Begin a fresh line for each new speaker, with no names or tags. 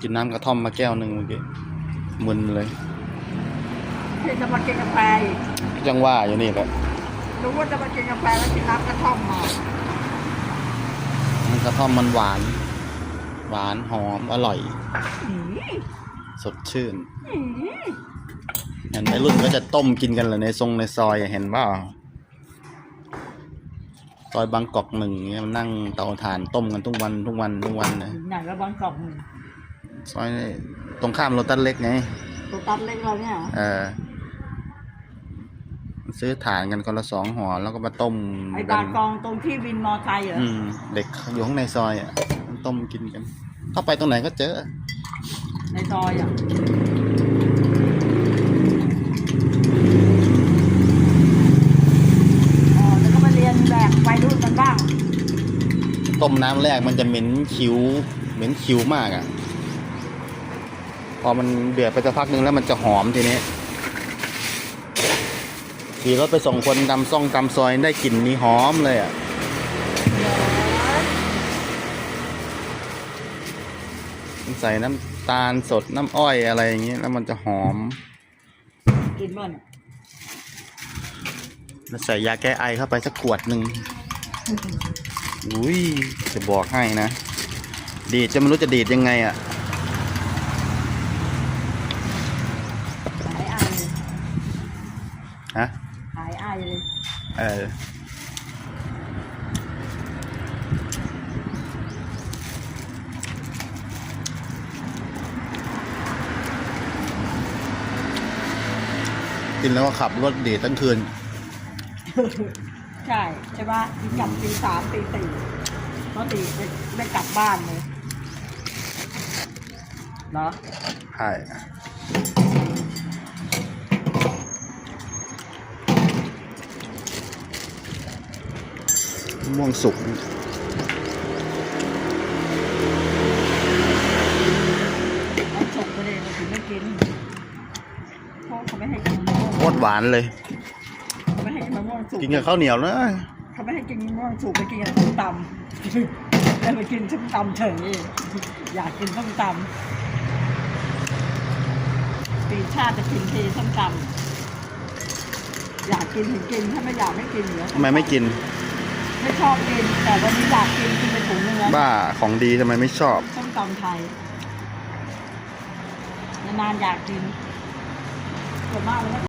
กินน้ำกระท่อมมาแก้วหนึ่งเมื่อกี้มึนเลย
ที่จะมากินกาแฟอีก
จังว่าอยู่นี่แหละ
รู้ว่าจะมากินกาแฟแล้วกินน้ำกระท่อมมา
มันกระท่อมมันหวาน หวานหอมอร่อย
อืม
สดชื่น
อืม
เห็นไหมรุ่นก็จะต้มกินกันเลยในทรงในซอยอะเห็นเปล่าซอยบางกอกหนึ่งเนี่ยมันนั่งเตาถ่านต้มกันทุกวันทุกวันทุกวันนะ
ไหนก็บางกอกหนึ่ง
ซอยนี่ตรงข้ามโรตัสเล็กไง
ตัวตัดเล็กเราเนี่ย
เออซื้อถ่านกันคนละสองห่อแล้วก็มาต้ม
ไอ้
กับา
นกองตรงที่วินมอไซค์เหรอ
อืมเด็กอยู่ข้างในซอยอะมันต้มกินกัน เข้าไปตรงไหนก็เจอ
ในซอยอะอ๋อแล้วก็มาเรียนแบบไปรุ่นกันบ้าง
ต้มน้ำแรกมันจะเหม็นคิ้วเหม็นคิ้วมากอะ พอมันเดือดไปสักพักหนึงแล้วมันจะหอมทีนี้ขี่รถไปส่งคนตำซ่องตำซอยได้กลิ่นนี้หอมเลยอะใส่น้ำตาลสดน้ำอ้อยอะไรอย่างเงี้ยแล้วมันจะหอม
กินบ้างเนี่ย
แล้วใส่ยาแก้ไอเข้าไปสักขวดหนึ่งอุ้ยจะบอกให้นะ ดีดจะไม่รู้จะดีดยังไงอะ
หายไอเลย
ฮะ
หายไอเลย
เออ กินแล้วก็ขับรถดีดทั้งคืน
ใช่ ใช่ปะกลับตีสามตีสี่เพราะตีไม่ไม่กลับบ้านเลยเนาะ
ใช่ มะม่วงสุก
มันฉกไปเลยมันถึงไม่กินเพราะเขาไม่ให้กินมะม่วง
โคตรหวานเลย
เขาไม่ให้กินมะม่วงสุก
กินกับข้าวเหนียวนะ
เขาไม่ให้กินมะม่วงสุกไปกินกับส้มตำแล้วไปกินส้มตำเฉยอยากกินส้มตำปีชาติจะกินทีส้มตำอยากกินถึงกินถ้าไม่อยากไม่กินเหรอ
ทำไมไม่กิน
ไม่ชอบกินแต่วันนี้อยากกินกินไปถุงนึงแล้ว
บ้าของดีทำไมไม่ชอบ
ส้มตำไทยนานๆอยากกินส่วนมากแล้ว